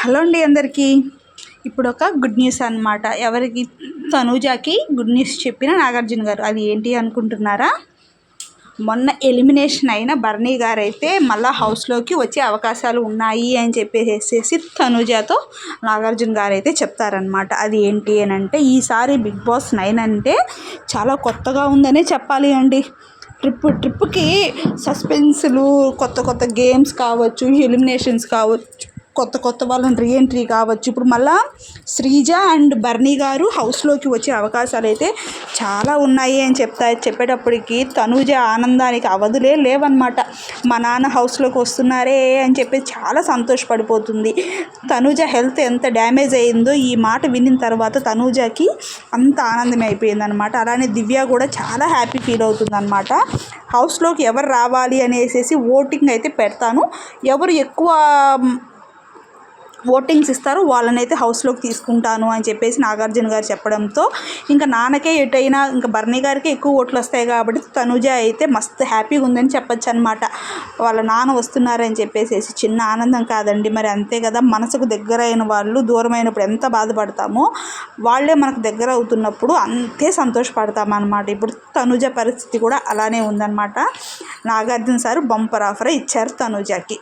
Hello అండి అందరికీ. ఇప్పుడు ఒక గుడ్ న్యూస్ అనమాట ఎవరికి? తనూజాకి గుడ్ న్యూస్ చెప్పిన నాగార్జున గారు. అది ఏంటి అనుకుంటున్నారా? మొన్న ఎలిమినేషన్ అయిన బర్నీ గారు అయితే మళ్ళీ హౌస్లోకి వచ్చే అవకాశాలు ఉన్నాయి అని చెప్పేసేసి తనుజాతో నాగార్జున గారు అయితే చెప్తారనమాట అది ఏంటి అని అంటే ఈసారి బిగ్ బాస్ నైన్ అంటే చాలా కొత్తగా ఉందనే చెప్పాలి అండి. ట్రిప్ ట్రిప్కి సస్పెన్స్లు కొత్త కొత్త గేమ్స్ కావచ్చు ఎలిమినేషన్స్ కావచ్చు కొత్త కొత్త వాళ్ళని రీఎంట్రీ కావచ్చు. ఇప్పుడు మళ్ళా శ్రీజ అండ్ బర్నీ గారు హౌస్లోకి వచ్చే అవకాశాలు అయితే చాలా ఉన్నాయి అని చెప్తా చెప్పేటప్పటికి తనూజ ఆనందానికి అవధులే లేవన్నమాట. మా నాన్న హౌస్లోకి వస్తున్నారే అని చెప్పి చాలా సంతోషపడిపోతుంది. తనూజ హెల్త్ ఎంత డ్యామేజ్ అయిందో ఈ మాట వినిన తర్వాత తనూజకి అంత ఆనందం అయిపోయిందనమాట అలానే దివ్య కూడా చాలా హ్యాపీ ఫీల్ అవుతుందన్నమాట. హౌస్లోకి ఎవరు రావాలి అనేసి ఓటింగ్ అయితే పెడతాను. ఎవరు ఎక్కువ ఓటింగ్స్ ఇస్తారు. వాళ్ళని అయితే హౌస్లోకి తీసుకుంటాను అని చెప్పేసి నాగార్జున గారు చెప్పడంతో ఇంకా నాన్నకే ఎటైనా ఇంకా బర్నీ గారికి ఎక్కువ ఓట్లు వస్తాయి కాబట్టి తనుజ అయితే మస్తు హ్యాపీగా ఉందని చెప్పొచ్చు అనమాట వాళ్ళ నాన్న వస్తున్నారని చెప్పేసి చిన్న ఆనందం కాదండి. మరి అంతే కదా మనసుకు దగ్గరైన వాళ్ళు దూరమైనప్పుడు ఎంత బాధపడతామో వాళ్ళే మనకు దగ్గర అవుతున్నప్పుడు అంతే సంతోషపడతామన్నమాట ఇప్పుడు తనుజ పరిస్థితి కూడా అలానే ఉందన్నమాట. నాగార్జున సార్ బంపర్ ఆఫర్ ఇచ్చారు తనుజకి.